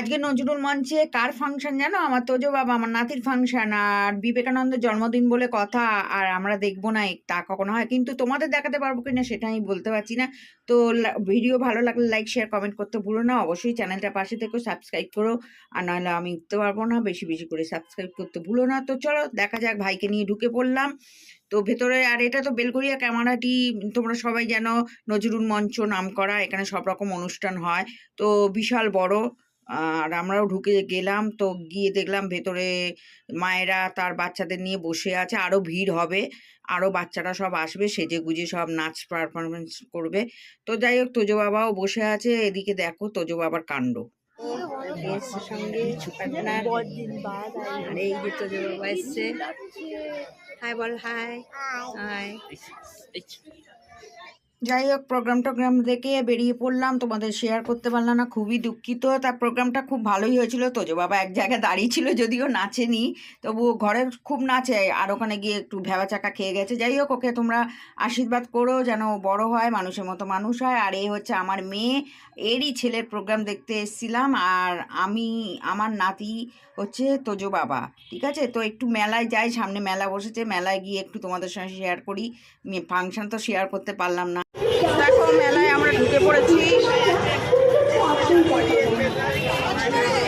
আজকে নজরুল মঞ্চে কার ফাংশন জানো? আমার তোজো বাবা, আমার নাতির ফাংশন আর বিবেকানন্দের জন্মদিন বলে কথা আর আমরা দেখব না তা কখনো হয়। কিন্তু তোমাদের দেখাতে পারব কিনা সেটা আমি বলতে পারছি না। তো ভিডিও ভালো লাগলে লাইক শেয়ার কমেন্ট করতে ভুলো না। অবশ্যই চ্যানেলটা পাশে থেকো সাবস্ক্রাইব করো। আর নাহলে আমি উঠতে পারব না, বেশি বেশি করে সাবস্ক্রাইব করতে ভুলো না। তো চলো, দেখা যাক, ভাইকে নিয়ে ঢুকে পড়লাম। তো ভেতরে, আর এটা তো বেলগড়িয়া ক্যামেরাটি তোমরা সবাই জানো, নজরুল মঞ্চ নাম করা এখানে সব রকম অনুষ্ঠান হয়। তো বিশাল বড়। আর আমরাও ঢুকে গেলাম তো গিয়ে দেখলাম ভেতরে মায়েরা তার বাচ্চাদের নিয়ে বসে আছে আরও ভিড় হবে আরও বাচ্চারা সব আসবে সেজে গুজে সব নাচ পারফরমেন্স করবে। তো যাই হোক তোজো বাবাও বসে আছে এদিকে দেখো তোজো বাবার কাণ্ড। সঙ্গে আপনার আর এই যে তোজো বাবা এসছে। হাই বল হাই হাই যাই হোক প্রোগ্রাম টোগ্রাম দেখে বেরিয়ে পড়লাম। তোমাদের শেয়ার করতে পারলাম না, খুবই দুঃখিত। তার প্রোগ্রামটা খুব ভালোই হয়েছিল তোজো বাবা এক জায়গায় দাঁড়িয়ে ছিল যদিও নাচেনি তবু ঘরে খুব নাচে। আর ওখানে গিয়ে একটু ভেবা চাকা খেয়ে গেছে। যাই হোক, ওকে তোমরা আশীর্বাদ করো যেন বড় হয়, মানুষের মতো মানুষ হয়। আর এই হচ্ছে আমার মেয়ে, এরই ছেলের প্রোগ্রাম দেখতে এসেছিলাম। আর আমি, আমার নাতি হচ্ছে তোজো বাবা, ঠিক আছে? তো একটু মেলায় যাই, সামনে মেলা বসেছে। মেলায় গিয়ে একটু তোমাদের সঙ্গে শেয়ার করি। ফাংশন তো শেয়ার করতে পারলাম না। দেখো, মেলায় আমরা ঢুকে পড়েছি।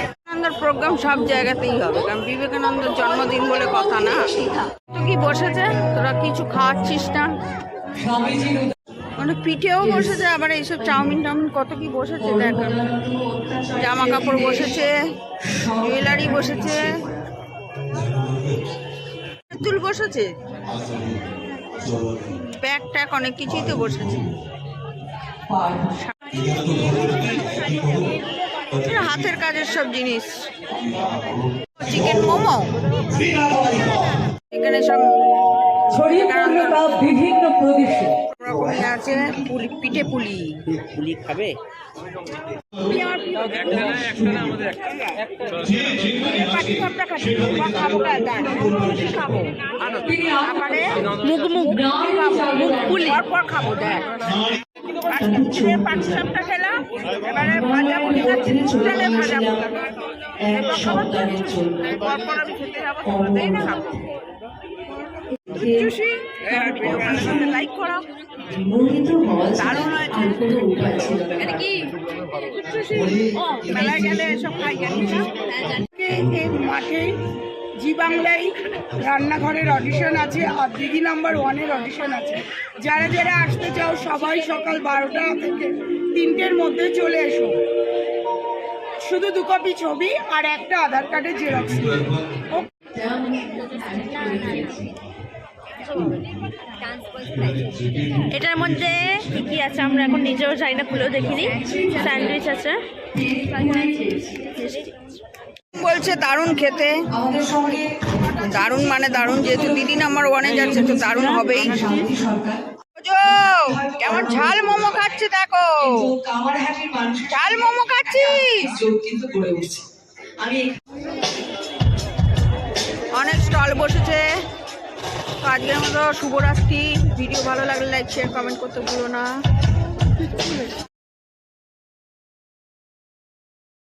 বিবেকানন্দের প্রোগ্রাম সব জায়গাতেই হবে, কারণ বিবেকানন্দের জন্মদিন বলে কথা না। তো কি বসেছে? তোরা কিছু খাওয়াচ্ছিস না? মানে পিঠেও বসেছে, আবার এইসব চাউমিন টাউমিন কত কি বসেছে, দেখ। জামা কাপড় বসেছে, জুয়েলারি বসেছে। তুল বসেছে? ব্যাগ ট্যাগ অনেক কিছুই তো বসেছে। হাতের কাজের সব জিনিস। চিকেন মোমো। এখানে সব ছড়িয়ে পড়ল তা বিভিন্ন প্রদেশে। রকমের আছে পুলি পিঠে পুলি। পুলি খাবে? খাব মুখ মুখ লাইক করো মোহিত হওয়া দারুণ আর মাঠে জি বাংলায় রান্নাঘরের অডিশন আছে আর দিদি নাম্বার ওয়ানের অডিশন আছে। যারা যারা আসতে চাও সবাই সকাল বারোটা থেকে তিনটের মধ্যে চলে এসো। শুধু দু কপি ছবি আর একটা আধার কার্ডের জেরক্স এটার মধ্যে কি কি আছে? আমরা এখন নিজেও জানি না খুলেও দেখিনি। স্যান্ডউইচ আছে। বলছে দারুণ খেতে। দারুণ মানে দারুণ, যেহেতু দিদি নাম্বার ওয়ানে যাচ্ছে, তো দারুণ হবেই। কেমন ঝাল মোমো খাচ্ছে দেখো। ঝাল মোমো খাচ্ছিস? অনেক স্টল বসেছে। তো আজকের মতো শুভরাত্রি। ভিডিও ভালো লাগলে লাইক শেয়ার কমেন্ট করতে ভুলো না।